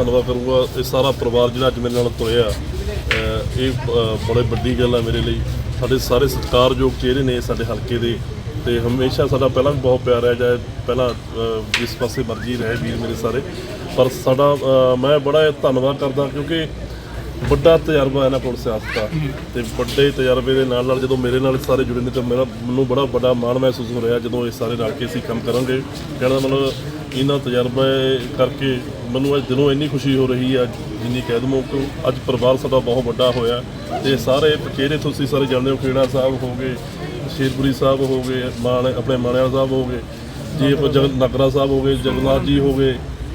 ਧੰਨਵਾਦ ਕਰੂੰਗਾ। ਇਹ ਸਾਰਾ ਪਰਿਵਾਰ ਜਿਹੜਾ ਅੱਜ ਮੇਰੇ ਨਾਲ ਤੁਰਿਆ ਇਹ ਬੜੇ ਵੱਡੀ ਗੱਲ ਹੈ ਮੇਰੇ ਲਈ। ਸਾਡੇ ਸਾਰੇ ਸਤਿਕਾਰਯੋਗ ਚਿਹਰੇ ਨੇ ਸਾਡੇ ਹਲਕੇ ਦੇ। ਤੇ ਹਮੇਸ਼ਾ ਸਾਡਾ ਪਹਿਲਾਂ ਵੀ ਬਹੁਤ ਪਿਆਰ ਹੈ ਚਾਹੇ ਪਹਿਲਾਂ ਅਹ, ਜਿਸ ਪਾਸੇ ਮਰਜ਼ੀ ਰਹੇ ਵੀਰ ਮੇਰੇ ਸਾਰੇ। ਪਰ ਸਾਡਾ ਮੈਂ ਬੜਾ ਧੰਨਵਾਦ ਕਰਦਾ ਕਿਉਂਕਿ ਵੱਡਾ ਤਜਰਬਾ ਇਹਨਾਂ ਕੋਲ ਸਿਆਸਤ। ਦਾ ਤੇ ਵੱਡੇ ਤਜਰਬੇ ਦੇ ਨਾਲ ਨਾਲ ਜਦੋਂ ਮੇਰੇ ਨਾਲ ਸਾਰੇ ਜੁੜੇ ਨੇ ਤਾਂ ਮੇਰਾ ਮੈਨੂੰ ਬੜਾ ਵੱਡਾ ਮਾਣ ਮਹਿਸੂਸ ਹੋ ਰਿਹਾ ਜਦੋਂ ਇਹ ਸਾਰੇ ਰਲ ਕੇ ਅਸੀਂ ਕੰਮ ਕਰਾਂਗੇ। ਕਹਿਣ ਮਤਲਬ ਇਹਨਾਂ ਤਜਰਬੇ ਕਰਕੇ ਮੈਨੂੰ ਅੱਜ ਦਿਲੋਂ ਇੰਨੀ ਖੁਸ਼ੀ ਹੋ ਰਹੀ ਹੈ ਜਿੰਨੀ ਕਹਿ ਦਮੋ ਕਿ ਅੱਜ ਪਰਿਵਾਰ ਸਾਡਾ ਬਹੁਤ ਵੱਡਾ ਹੋਇਆ ਤੇ ਸਾਰੇ ਚਿਹਰੇ ਤੁਸੀਂ ਸਾਰੇ ਜਾਣਦੇ ਹੋ, ਖੇੜਾ ਸਾਹਿਬ ਹੋ ਗਏ, ਸ਼ੇਰਪੁਰੀ ਸਾਹਿਬ ਹੋ ਗਏ ਮਾਣ ਆਪਣੇ ਮਾਣਿਆ ਸਾਹਿਬ ਹੋ ਗਏ, ਜੀ ਆਪਾਂ ਜਗਨ ਨਗਰਾ ਸਾਹਿਬ ਹੋ ਗਏ, ਜਗਨਨਾਥ ਜੀ ਹੋ ਗਏ,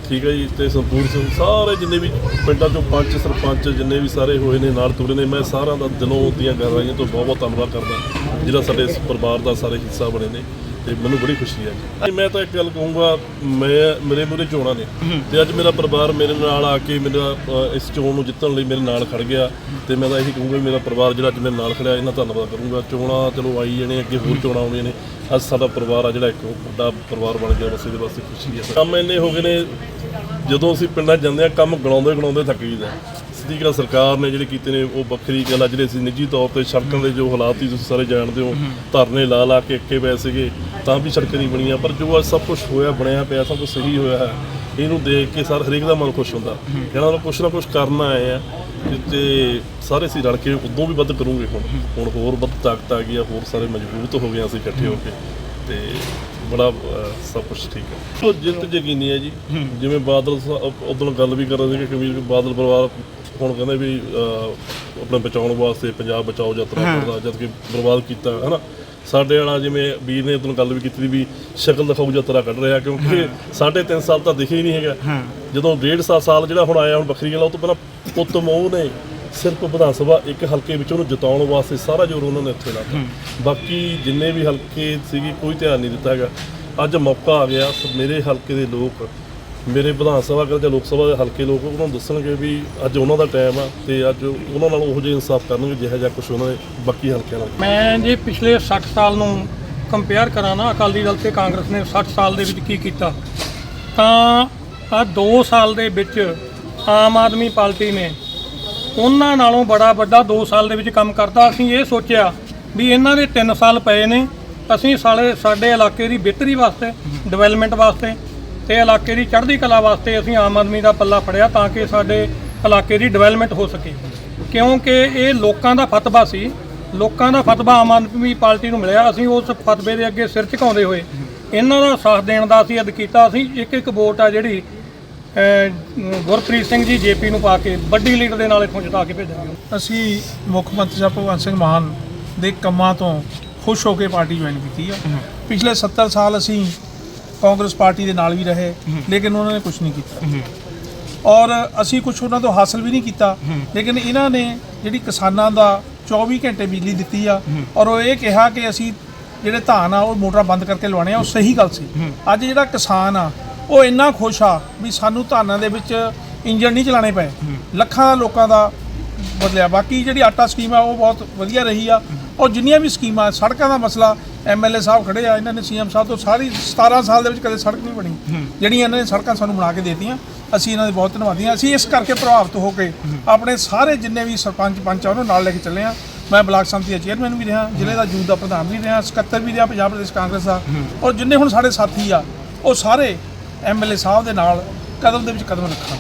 ਠੀਕ ਹੈ ਜੀ, ਤੇ ਸੰਪੂਰ ਸਿੰਘ, ਸਾਰੇ ਜਿੰਨੇ ਵੀ ਪਿੰਡਾਂ ਚੋਂ ਪੰਚ ਸਰਪੰਚ, ਜਿੰਨੇ ਵੀ ਸਾਰੇ ਹੋਏ ਨੇ, ਨਾਲ ਤੁਰੇ ਨੇ, ਮੈਂ ਸਾਰਿਆਂ ਦਾ ਦਿਲੋਂ ਦੀਆਂ ਗਹਿਰਾਈਆਂ ਤੋਂ ਬਹੁਤ ਬਹੁਤ ਧੰਨਵਾਦ ਕਰਦਾ, ਜਿਹੜਾ ਸਾਡੇ ਇਸ ਪਰਿਵਾਰ ਦਾ ਸਾਰੇ ਹਿੱਸਾ ਬਣੇ ਨੇ। ਤੇ ਮੈਨੂੰ ਬੜੀ ਖੁਸ਼ੀ ਹੈ ਜੀ। ਮੈਂ ਤਾਂ ਇੱਕ ਗੱਲ ਕਹੂੰਗਾ, ਮੈਂ, ਮੇਰੇ ਮੂਹਰੇ ਚੋਣਾਂ ਨੇ। ਤੇ ਅੱਜ ਮੇਰਾ ਪਰਿਵਾਰ ਮੇਰੇ ਨਾਲ ਆ ਕੇ ਮੇਰਾ ਇਸ ਚੋਣ ਨੂੰ ਜਿੱਤਣ ਲਈ ਮੇਰੇ ਨਾਲ ਖੜ ਗਿਆ। ਤੇ ਮੈਂ ਤਾਂ ਇਹੀ ਕਹੂੰਗਾ ਵੀ ਮੇਰਾ ਪਰਿਵਾਰ ਜਿਹੜਾ ਅੱਜ ਮੇਰੇ ਨਾਲ ਖੜਿਆ ਇਹਨਾਂ ਧੰਨਵਾਦ ਕਰੂੰਗਾ। ਚੋਣਾਂ ਚਲੋ ਆਈ ਜਾਣੇ, ਅੱਗੇ ਹੋਰ ਚੋਣਾਂ ਆਉਣੀਆਂ ਨੇ। ਅੱਜ ਸਾਡਾ ਪਰਿਵਾਰ ਆ ਜਿਹੜਾ ਇੱਕ ਵੱਡਾ ਪਰਿਵਾਰ ਬਣ ਗਿਆ ਬਸ ਇਹਦੇ ਵਾਸਤੇ ਖੁਸ਼ੀ ਹੈ। ਕੰਮ ਇੰਨੇ ਹੋ ਗਏ ਨੇ, ਜਦੋਂ ਅਸੀਂ ਪਿੰਡਾਂ 'ਚ ਜਾਂਦੇ ਆ ਕੰਮ ਗਣਾਉਂਦੇ ਗਣਾਉਂਦੇ ਥੱਕ ਜੀਦਾ ਸਿੱਧੀ ਗੱਲ ਸਰਕਾਰ ਨੇ ਜਿਹੜੇ ਕੀਤੇ ਨੇ ਉਹ ਵੱਖਰੀ ਗੱਲ ਆ ਜਿਹੜੇ ਅਸੀਂ ਨਿੱਜੀ ਤੌਰ ਤੇ ਸੜਕਾਂ ਦੇ ਜੋ ਹਾਲਾਤ ਸੀ ਤੁਸੀਂ ਸਾਰੇ ਜਾਣਦੇ ਹੋ ਧਰਨੇ ਲਾ ਲਾ ਕੇ ਇੱਕੇ ਪਏ ਸੀਗੇ ਤਾਂ ਵੀ ਸੜਕਾਂ ਨਹੀਂ ਬਣੀਆਂ ਪਰ ਜੋ ਅੱਜ ਸਭ ਕੁਝ ਹੋਇਆ ਬਣਿਆ ਪਿਆ ਸਭ ਕੁਝ ਸਹੀ ਹੋਇਆ ਹੈ ਇਹਨੂੰ ਦੇਖ ਕੇ ਸਰ ਹਰੇਕ ਦਾ ਮਨ ਖੁਸ਼ ਹੁੰਦਾ। ਕਹਿਣਾ ਉਹ ਕੁਛ ਨਾ ਕੁਛ ਕਰਨ ਆਏ ਆ ਤੇ- ਸਾਰੇ ਅਸੀਂ ਰਲ ਕੇ ਉਦੋਂ ਵੀ ਵੱਧ ਕਰੂੰਗੇ ਹੁਣ। ਹੁਣ ਹੋਰ ਵੱਧ ਤਾਕਤ ਆ ਗਈ ਆ ਹੋਰ ਸਾਰੇ ਮਜ਼ਬੂਤ ਹੋ ਗਏ ਅਸੀਂ ਇਕੱਠੇ ਹੋ ਕੇ ਤੇ ਬੜਾ ਸਭ ਕੁਝ ਠੀਕ ਹੈ ਉਹ ਜਿੱਤ ਯਕੀਨੀ ਹੈ ਜੀ। ਜਿਵੇਂ ਬਾਦਲ ਉਦੋਂ ਗੱਲ ਵੀ ਕਰ ਰਹੇ ਸੀ ਕਿ ਕਬੀਰ ਬਾਦਲ ਪਰਿਵਾਰ ਹੁਣ ਕਹਿੰਦੇ ਵੀ ਅਹ, ਆਪਣੇ ਬਚਾਉਣ ਵਾਸਤੇ ਪੰਜਾਬ ਬਚਾਓ ਯਾਤਰਾ ਕਰਦਾ ਜਦ ਕਿ ਬਰਬਾਦ ਕੀਤਾ ਹਨਾ? ਸਾਡੇ ਵਾਲਾ ਜਿਵੇਂ ਵੀਰ ਨੇ ਉਦੋਂ ਗੱਲ ਵੀ ਕੀਤੀ ਸੀ ਵੀ ਸ਼ਕਲ ਦਿਖਾਊ ਯਾਤਰਾ ਕੱਢ ਰਿਹਾ ਕਿਉਂਕਿ ਸਾਢੇ ਤਿੰਨ ਸਾਲ ਤਾਂ ਦਿਖੇ ਹੀ ਨਹੀਂ ਹੈਗਾ। ਜਦੋਂ ਡੇਢ ਸਾ ਸਾਲ ਜਿਹੜਾ ਹੁਣ ਆਇਆ ਹੁਣ ਗੱਲ ਆ, ਉਹ ਤੋਂ ਪਹਿਲਾਂ ਪੁੱਤ ਮੋਹ ਨੇ ਸਿਰਫ ਵਿਧਾਨ ਸਭਾ ਇੱਕ ਹਲਕੇ ਵਿੱਚ ਉਹਨੂੰ ਜਿਤਾਉਣ ਵਾਸਤੇ ਸਾਰਾ ਜ਼ੋਰ ਉਹਨਾਂ ਨੇ ਇੱਥੇ ਲਾਤਾ। ਬਾਕੀ ਜਿੰਨੇ ਵੀ ਹਲਕੇ ਸੀਗੇ ਕੋਈ ਧਿਆਨ ਨਹੀਂ ਦਿੱਤਾ ਹੈਗਾ। ਅੱਜ ਮੌਕਾ ਆ ਗਿਆ ਸ- ਮੇਰੇ ਹਲਕੇ ਦੇ ਲੋਕ ਮੇਰੇ ਵਿਧਾਨ ਸਭਾ ਕਰ ਜਾਂ ਲੋਕ ਸਭਾ ਦੇ ਹਲਕੇ ਲੋਕ ਉਹਨਾਂ ਨੂੰ ਦੱਸਣਗੇ ਵੀ ਅੱਜ ਉਹਨਾਂ ਦਾ ਟਾਈਮ ਆ ਤੇ ਅੱਜ ਉਹਨਾਂ ਨਾਲ ਉਹੋ ਜਿਹਾ ਇਨਸਾਫ ਕਰਨਗੇ ਜਿਹੋ ਜਿਹਾ ਕੁਝ ਉਹਨਾਂ ਦੇ ਬਾਕੀ ਹਲਕਿਆਂ ਨਾਲ। ਮੈਂ ਜੇ ਪਿਛਲੇ 60 ਸਾਲ ਨੂੰ ਕੰਪੇਅਰ ਕਰਾਂ ਨਾ ਅਕਾਲੀ ਦਲ ਤੇ ਕਾਂਗਰਸ ਨੇ 60 ਸਾਲ ਦੇ ਵਿੱਚ ਕੀ ਕੀਤਾ। ਤਾਂ ਆ 2 ਸਾਲ ਦੇ ਵਿੱਚ ਆਮ ਆਦਮੀ ਪਾਰਟੀ ਨੇ ਉਹਨਾਂ ਨਾਲੋਂ ਬੜਾ ਵੱਡਾ 2 ਸਾਲ ਦੇ ਵਿੱਚ ਕੰਮ ਕਰਤਾ ਅਸੀਂ ਇਹ ਸੋਚਿਆ ਵੀ ਇਹਨਾਂ ਦੇ 3 ਸਾਲ ਪਏ ਨੇ। ਅਸੀਂ ਸਾਲੇ ਸਾਡੇ ਇਲਾਕੇ ਦੀ ਬਿਹਤਰੀ ਵਾਸਤੇ ਡਿਵੈਲਪਮੈਂਟ ਵਾਸਤੇ ਤੇ ਇਲਾਕੇ ਦੀ ਚੜ੍ਹਦੀ ਕਲਾ ਵਾਸਤੇ ਅਸੀਂ ਆਮ ਆਦਮੀ ਦਾ ਪੱਲਾ ਫੜਿਆ ਤਾਂ ਕਿ ਸਾਡੇ ਇਲਾਕੇ ਦੀ ਡਿਵੈਲਪਮੈਂਟ ਹੋ ਸਕੇ। ਕਿਉਂਕਿ ਇਹ ਲੋਕਾਂ ਦਾ ਫਤਵਾ ਸੀ। ਲੋਕਾਂ ਦਾ ਫਤਵਾ ਆਮ ਆਦਮੀ ਪਾਰਟੀ ਨੂੰ ਮਿਲਿਆ। ਅਸੀਂ ਉਸ ਫਤਵੇ ਦੇ ਅੱਗੇ ਸਿਰ ਝੁਕਾਉਂਦੇ ਹੋਏ ਇਹਨਾਂ ਦਾ ਸਾਥ ਦੇਣ ਦਾ ਅਸੀਂ ਅਦ ਕੀਤਾ ਅਸੀਂ ਇੱਕ ਇੱਕ ਵੋਟ ਆ ਜਿਹੜੀ ਗੁਰਪ੍ਰੀਤ ਸਿੰਘ ਜੀ ਜੇਪੀ ਨੂੰ ਪਾ ਕੇ ਵੱਡੀ ਲੀਡਰ ਦੇ ਨਾਲ ਇੱਥੋਂ ਜਿਤਾ ਕੇ ਭੇਜਾਂਗੇ ਅਸੀਂ ਮੁੱਖ ਮੰਤਰੀ ਸਾਹਿਬ ਭਗਵੰਤ ਸਿੰਘ ਮਾਨ ਦੇ ਕੰਮਾਂ ਤੋਂ ਖੁਸ਼ ਹੋ ਕੇ ਪਾਰਟੀ ਜੁਆਇਨ ਕੀਤੀ ਆ। ਪਿਛਲੇ 70 ਸਾਲ ਅਸੀਂ ਕਾਂਗਰਸ ਪਾਰਟੀ ਦੇ ਨਾਲ ਵੀ ਰਹੇ ਲੇਕਿਨ ਉਹਨਾਂ ਨੇ ਕੁਝ ਨਹੀਂ ਕੀਤਾ। ਔਰ ਅਸੀਂ ਕੁਝ ਉਹਨਾਂ ਤੋਂ ਹਾਸਲ ਵੀ ਨਹੀਂ ਕੀਤਾ ਲੇਕਿਨ ਇਹਨਾਂ ਨੇ ਜਿਹੜੀ ਕਿਸਾਨਾਂ ਦਾ 24 ਘੰਟੇ ਬਿਜਲੀ ਦਿੱਤੀ ਆ ਔਰ ਉਹ ਇਹ ਕਿਹਾ ਕਿ ਅਸੀਂ ਜਿਹੜੇ ਧਾਨ ਆ ਉਹ ਮੋਟਰਾਂ ਬੰਦ ਕਰਕੇ ਲਵਾਉਣੇ ਆ ਉਹ ਸਹੀ ਗੱਲ ਸੀ। ਅੱਜ ਜਿਹੜਾ ਕਿਸਾਨ ਆ ਉਹ ਇੰਨਾ ਖੁਸ਼ ਆ ਵੀ ਸਾਨੂੰ ਧਾਨਾਂ ਦੇ ਵਿੱਚ ਇੰਜਣ ਨਹੀਂ ਚਲਾਣੇ ਪਏ। ਲੱਖਾਂ ਲੋਕਾਂ ਦਾ ਬਦਲਿਆ। ਬਾਕੀ ਜਿਹੜੀ ਆਟਾ ਸਕੀਮ ਆ ਉਹ ਬਹੁਤ ਵਧੀਆ ਰਹੀ ਆ। ਔਰ ਜਿੰਨੀਆਂ ਵੀ ਸਕੀਮਾਂ ਸੜਕਾਂ ਦਾ ਮਸਲਾ ਐਮਐਲਏ ਸਾਹਿਬ ਖੜੇ ਆ ਇਹਨਾਂ ਨੇ ਸੀਐਮ ਸਾਹਿਬ ਤੋਂ ਸਾਰੀ 17 ਸਾਲ ਦੇ ਵਿੱਚ ਕਦੇ ਸੜਕ ਨਹੀਂ ਬਣੀ। ਜਿਹੜੀਆਂ ਇਹਨਾਂ ਨੇ ਸੜਕਾਂ ਸਾਨੂੰ ਬਣਾ ਕੇ ਦੇਤੀਆਂ ਅਸੀਂ ਇਹਨਾਂ ਦੇ ਬਹੁਤ ਧੰਨਵਾਦੀ ਹਾਂ। ਅਸੀਂ ਇਸ ਕਰਕੇ ਪ੍ਰਭਾਵਿਤ ਹੋ ਕੇ ਆਪਣੇ ਸਾਰੇ ਜਿੰਨੇ ਵੀ ਸਰਪੰਚ ਪੰਚ ਆ ਉਹਨਾਂ ਨਾਲ ਲੈ ਕੇ ਚੱਲੇ ਆ ਮੈਂ ਬਲਾਕ ਸੰਮਤੀ ਦਾ ਚੇਅਰਮੈਨ ਵੀ ਰਿਹਾ ਜ਼ਿਲ੍ਹੇ ਦਾ ਯੂਥ ਦਾ ਪ੍ਰਧਾਨ ਵੀ ਰਿਹਾ ਸਕੱਤਰ ਵੀ ਰਿਹਾ ਪੰਜਾਬ ਪ੍ਰਦੇਸ਼ ਕਾਂਗਰਸ ਦਾ। ਔਰ ਜਿੰਨੇ ਹੁਣ ਸਾਡੇ ਸਾਥੀ ਆ ਉਹ ਸਾਰੇ ਐਮਐਲਏ ਸਾਹਿਬ ਦੇ ਨਾਲ ਕਦਮ ਦੇ ਵਿੱਚ ਕਦਮ ਰੱਖਾਂ